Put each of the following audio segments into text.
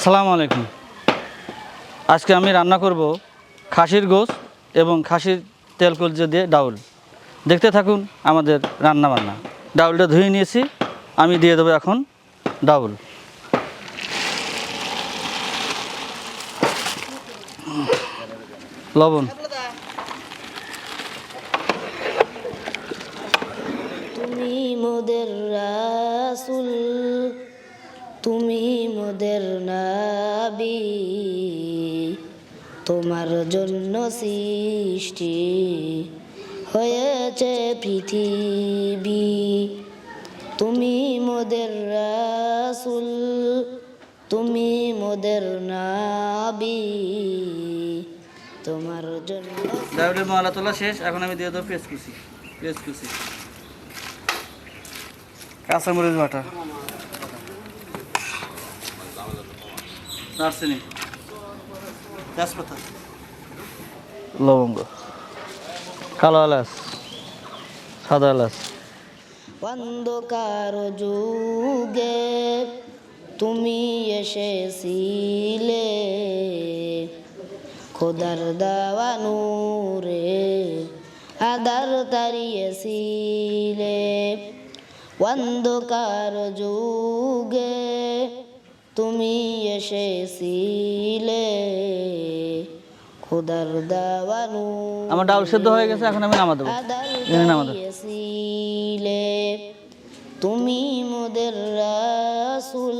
আসসালামু আলাইকুম। আজকে আমি রান্না করব খাসির গোস এবং খাসির তেল কলজে দিয়ে ডাউল। দেখতে থাকুন আমাদের রান্না বান্না ডাউলটা ধুয়ে নিয়েছি, আমি দিয়ে দেবো এখন ডাউল। লবণ। জন্য সৃষ্টি হয়েছে পৃথিবী। তুমি মোদের রাসুল, তুমি মোদের নাবি। তোমার জন্য ডাউলের মশলা তোলা শেষ, এখন আমি দিয়ে দেবো পেঁয়াজ কুচি পেঁয়াজ কুচি। কাঁচামরিচ বাটা। দারচিনি তেজপাতা। লবঙ্গ। কালো এলাচ, সাদা এলাচ। অন্ধকার যুগে তুমি এসেছিলে। খোদার দেওয়া নূরে আদার তারিয়েছিলে। অন্ধকার যুগে তুমি এসেছিলে। খোদার দেওয়া নূরে আমার ডাউল সেদ্ধ হয়ে গেছে এখন আমি নামা দেবো এনে নামা। দিয়েছিলে তুমি মোদের রাসুল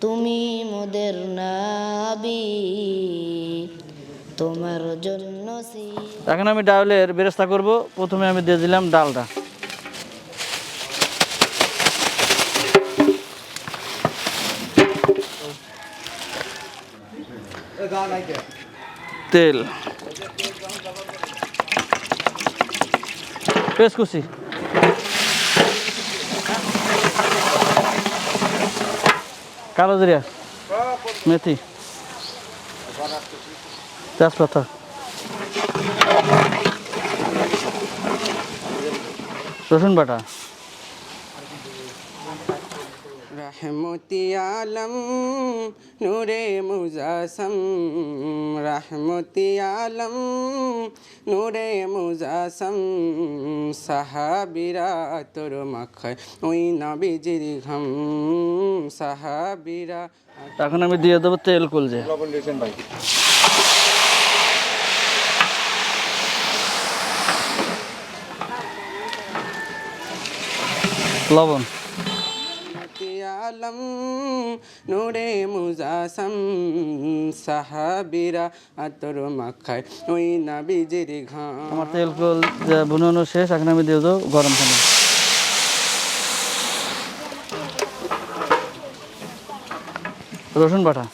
তুমি মোদের নাবি তোমার জন্য সি- এখন আমি ডাউলের বেরেস্তা করব প্রথমে আমি দিয়ে দিলাম ডালটা। তেল। পেঁয়াজ কুচি। কালো জিরা মেথি তেজপাতা। রসুন বাটা। রহমতি আলম, নূরে মুজাসম। রহমতি আলম, নূরে মুজাসম। সাহাবিরা তোর মাখায়, ওই নবীজির ঘম। সাহাবিরা এখন আমি দিয়ে দেবো তেল কলজে। লবণ। রহমতি আলম নূরে মুজাসম সাহাবিরা তোর মাখায়। ওই নবীজির ঘম। আমার তেল যে বুনানো শেষ, এখন আমি দিয়ে দেবো গরম পানি। রসুন বাটা।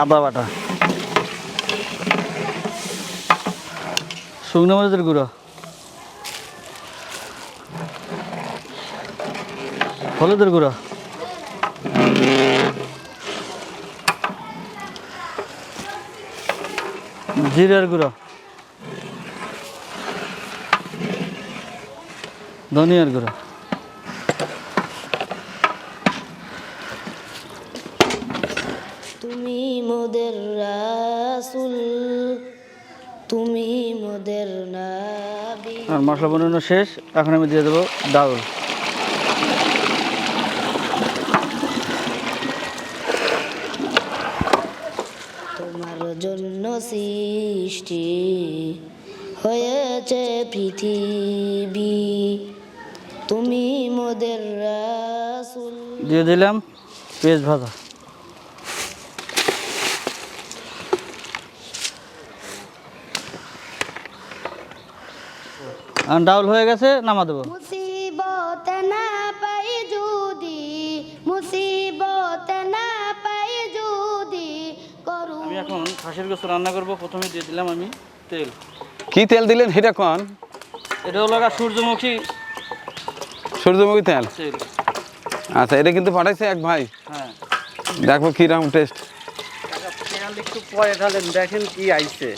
আদা বাটা। শুকনো মরিচের গুঁড়ো। হলুদের গুঁড়ো। জিরার গুঁড়ো। ধনিয়ার গুঁড়ো। তুমি মোদের রাসুল তুমি মোদের নাবি। আর মশলা বানানো শেষ এখন আমি দিয়ে দেবো ডাউল তোমার জন্য সৃষ্টি হয়েছে পৃথিবী। তুমি মোদের রাসুল। দিয়ে দিলাম পেঁয়াজ ভাজা। ডাউল হয়ে গেছে নামা দেবো। খাসির গোস্ত রান্না করব প্রথমে দিয়ে দিলাম আমি তেল। কি তেল দিলেন? সেটা কন? এটা হলো সূর্যমুখী সূর্যমুখী তেল? তেল। আচ্ছা এটা কিন্তু পাঠাইছে এক ভাই। হ্যাঁ। কীরকম টেস্ট একটু পরে ঢালেন দেখেন কি আইছে।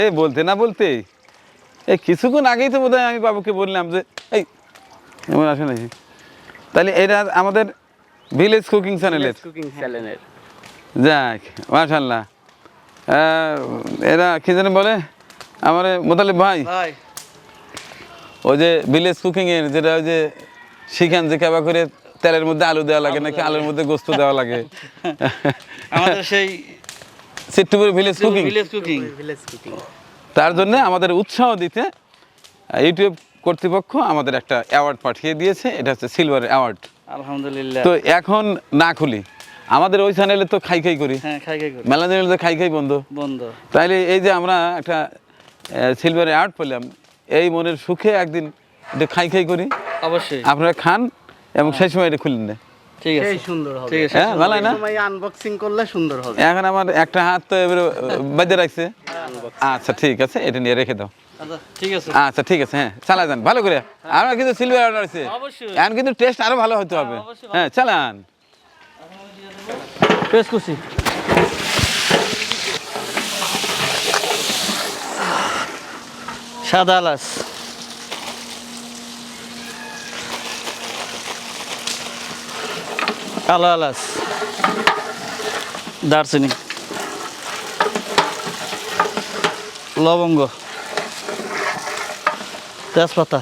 এই বলতে না বলতে? এই কিছুক্ষণ আগেই তো বোধহয় আমি বাবুকে বললাম যে এই এমন আসে নাকি? তাহলে এটা আমাদের ভিলেজ কুকিং চ্যানেলের কুকিং চ্যানেলের যাক মাশাল্লাহ এরা কি জানে বলে? আমার মোতালিব ভাই। ভাই। ওই যে ভিলেজ কুকিং এর যেটা ওই যে শিখান যে কেবা করে তেলের মধ্যে আলু দেওয়া লাগে নাকি আলুর মধ্যে গোস্ত দেওয়া লাগে। আমাদের সেই Sittupur village cooking village cooking village cooking তার জন্য আমাদের উৎসাহ দিতে ইউটিউব কর্তৃপক্ষ আমাদের একটা অ্যাওয়ার্ড পাঠিয়ে দিয়েছে। এটা হচ্ছে সিলভার অ্যাওয়ার্ড আলহামদুলিল্লাহ। তো এখন না খুলি। আমাদের ওই চ্যানেলে তো খাই খাই করি। হ্যাঁ খাই খাই করি। মেলা চ্যানেলে তো খাই খাই বন্ধ। বন্ধ। তাইলে এই যে আমরা একটা সিলভার অ্যাওয়ার্ড পেলাম এই মনের সুখে একদিন এটা খাই খাই করি। অবশ্যই। আপনারা খান এবং সেই সময় এটা খুললেন না। ঠিক আছে। সুন্দর হবে। ঠিক আছে। হ্যাঁ ভালো না? সময় আনবক্সিং করলে সুন্দর হবে। এখন আমার একটা হাত তো এবারে বাজে রাখছে। আচ্ছা ঠিক আছে এটা নিয়ে রেখে দাও। আচ্ছা ঠিক আছে। আচ্ছা ঠিক আছে হ্যাঁ চালা যান ভালো করে। আর কিন্তু সিলভার অর্ডার আছে। অবশ্যই। এখন কিন্তু টেস্ট আরও ভালো হতে হবে। হ্যাঁ চালান। পেশ কুচি সাদা এলাচ কালো এলাচ দারচিনি লবঙ্গ তেজপাতা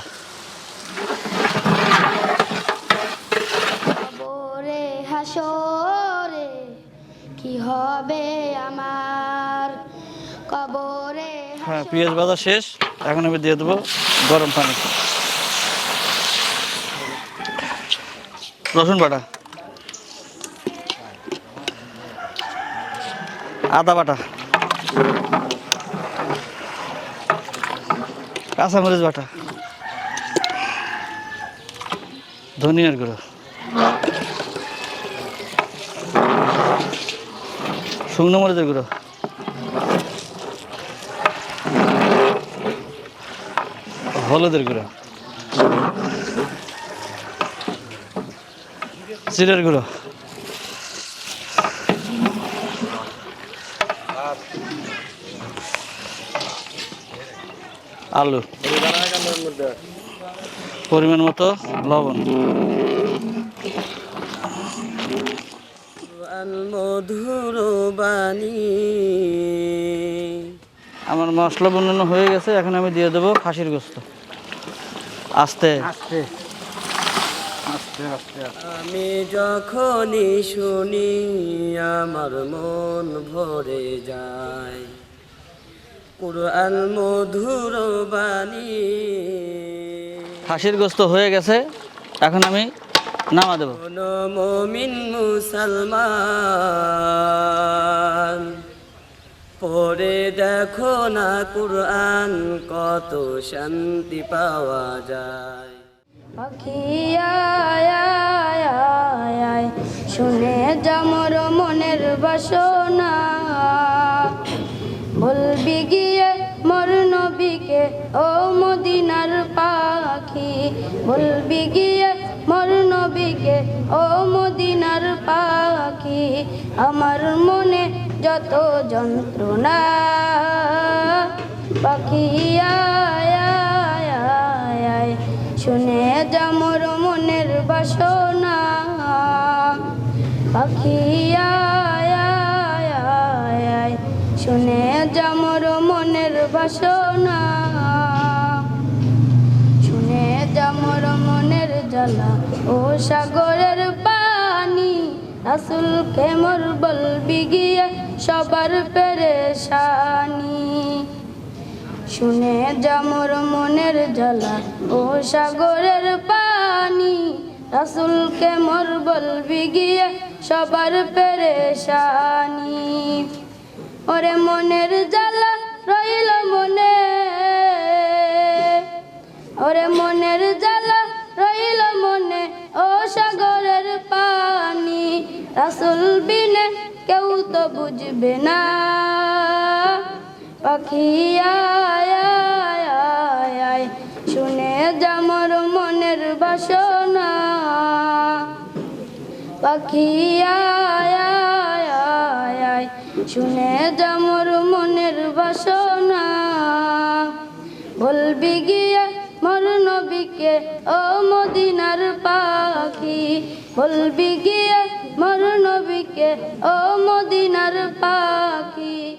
হ্যাঁ পেঁয়াজ ভাজা শেষ। এখন আমি দিয়ে দেবো গরম পানি। রসুন বাটা। আদা বাটা। কাঁচামরিচ বাটা। ধনিয়ার গুঁড়ো। শুকনো মরিচের গুঁড়ো। হলুদের গুঁড়ো। জিরের গুঁড়ো। আলু। পরিমাণ মতো লবণ। মধুর বাণী। আমার মশলা বনানো হয়ে গেছে এখন আমি দিয়ে দেবো খাসির গোস্ত। আস্তে। আস্তে। আস্তে আস্তে আমি যখনই শুনি আমার মন ভরে যায় কুরআন মধুর বাণী। গোস্ত হয়ে গেছে এখন আমি নামা দেবো। মমিন মুসলমান পরে দেখো না কুরআন, কত শান্তি পাওয়া যায়। শুনে যামর মনের বাসনা। বলবি গিয়ে মর নবীকে, ও মদিনার পাখি। বলবি গিয়ে মর নবীকে, ও মদিনার পাখি। আমার মনে যত যন্ত্রণা পাখি শুনে যামর মনের বাসনা। পাখি শুনে যামর মনের বাসনা। শুনে যামর মনের জ্বালা। ও সাগরের পানি, রাসুলকে মোর বলবি গিয়ে সবার পেরেশানি। শুনে যামর মনের জ্বালা, ও সাগরের পানি। রাসুলকে মোর বলবি গিয়ে সবার পেরেশানি। ওরে মনের জ্বালা রইল মনে। ওরে মনের জ্বালা রইল মনে, ও সাগরের পানি। রাসুল বিনে বুঝবে না। পাখি আয়, শুনে যামর মনের বাসনা। পাখি আয়, শুনে যামর মনের বাসনা। বলবি গিয়ে মর নবীকে ও মদিনার পাখি বলবি গিয়ে মর নবীকে ও মদিনার পাখি।